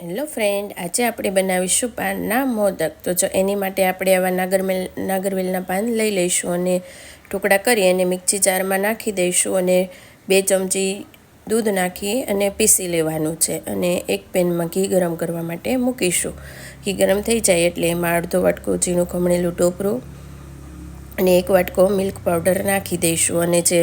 Hello friend, આજે આપણે બનાવીશું પાનના મોદક. તો જો એની માટે આપણે આવા નાગરમેલ, નાગરવેલના પાન લઈ લઈશું અને ટુકડા કરી અને મિક્સી જારમાં નાખી દઈશું અને બે ચમચી દૂધ નાખી અને પીસી લેવાનું છે અને એક પેનમાં ઘી ગરમ કરવા માટે મૂકીશું. ઘી ગરમ થઈ જાય એટલે એમાં અડધો વાટકો ઝીણું ખમણેલું ટોપરું અને એક વાટકો મિલ્ક પાવડર નાખી દઈશું અને જે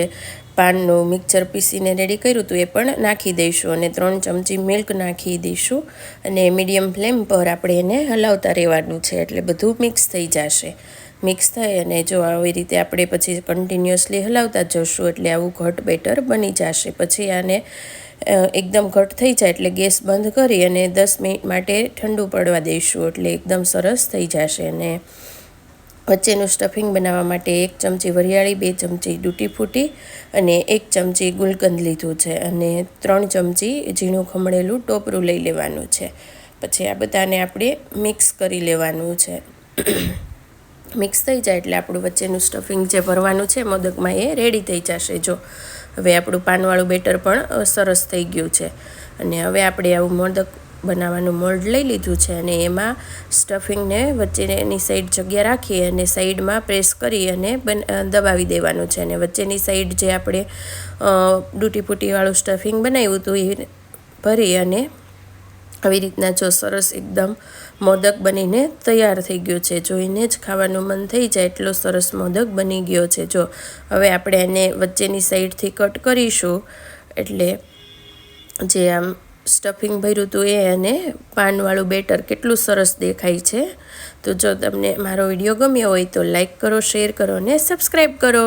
પાનનું મિક્સર પીસીને રેડી કર્યું હતું એ પણ નાખી દઈશું અને ત્રણ ચમચી મિલ્ક નાખી દઈશું અને મીડિયમ ફ્લેમ પર આપણે એને હલાવતા રહેવાનું છે એટલે બધું મિક્સ થઈ જશે. મિક્સ થાય અને જો આવી રીતે આપણે પછી કન્ટિન્યુઅસલી હલાવતા જશું એટલે આવું ઘટ બેટર બની જશે. પછી આને એકદમ ઘટ થઈ જાય એટલે ગેસ બંધ કરી અને દસ મિનિટ માટે ઠંડુ પડવા દઈશું એટલે એકદમ સરસ થઈ જશે અને વચ્ચેનું સ્ટફિંગ બનાવવા માટે એક ચમચી વરિયાળી, બે ચમચી ડૂટી ફૂટી અને એક ચમચી ગુલકંદ લીધું છે અને ત્રણ ચમચી ઝીણું ખમણેલું ટોપરું લઈ લેવાનું છે. પછી આ બધાને આપણે મિક્સ કરી લેવાનું છે. મિક્સ થઈ જાય એટલે આપણું વચ્ચેનું સ્ટફિંગ જે ભરવાનું છે મોદકમાં એ રેડી થઈ જશે જો. હવે આપણું પાનવાળું બેટર પણ સરસ થઈ ગયું છે. અને હવે આપણે આવું મોદક બનાવવાનું મોલ્ડ લઈ લીધું છે અને એમાં સ્ટફિંગને વચ્ચેની સાઈડ જગ્યા રાખી અને સાઈડમાં પ્રેસ કરી અને દબાવી દેવાનું છે અને વચ્ચેની સાઈડ જે આપણે ડૂટીપૂટીવાળું સ્ટફિંગ બનાવ્યું હતું એ ભરી અને આવી રીતના જો સરસ એકદમ મોદક બનીને તૈયાર થઈ ગયો છે. જોઈને જ ખાવાનું મન થઈ જાય એટલો સરસ મોદક બની ગયો છે. જો હવે આપણે એને વચ્ચેની સાઈડથી કટ કરીશું એટલે જે આમ સ્ટફિંગ ભર્યું હતું એ અને પાનવાળું બેટર કેટલું સરસ દેખાય છે. તો જો તમને મારો વીડિયો ગમ્યો હોય તો લાઈક કરો, શેર કરો અને સબસ્ક્રાઈબ કરો.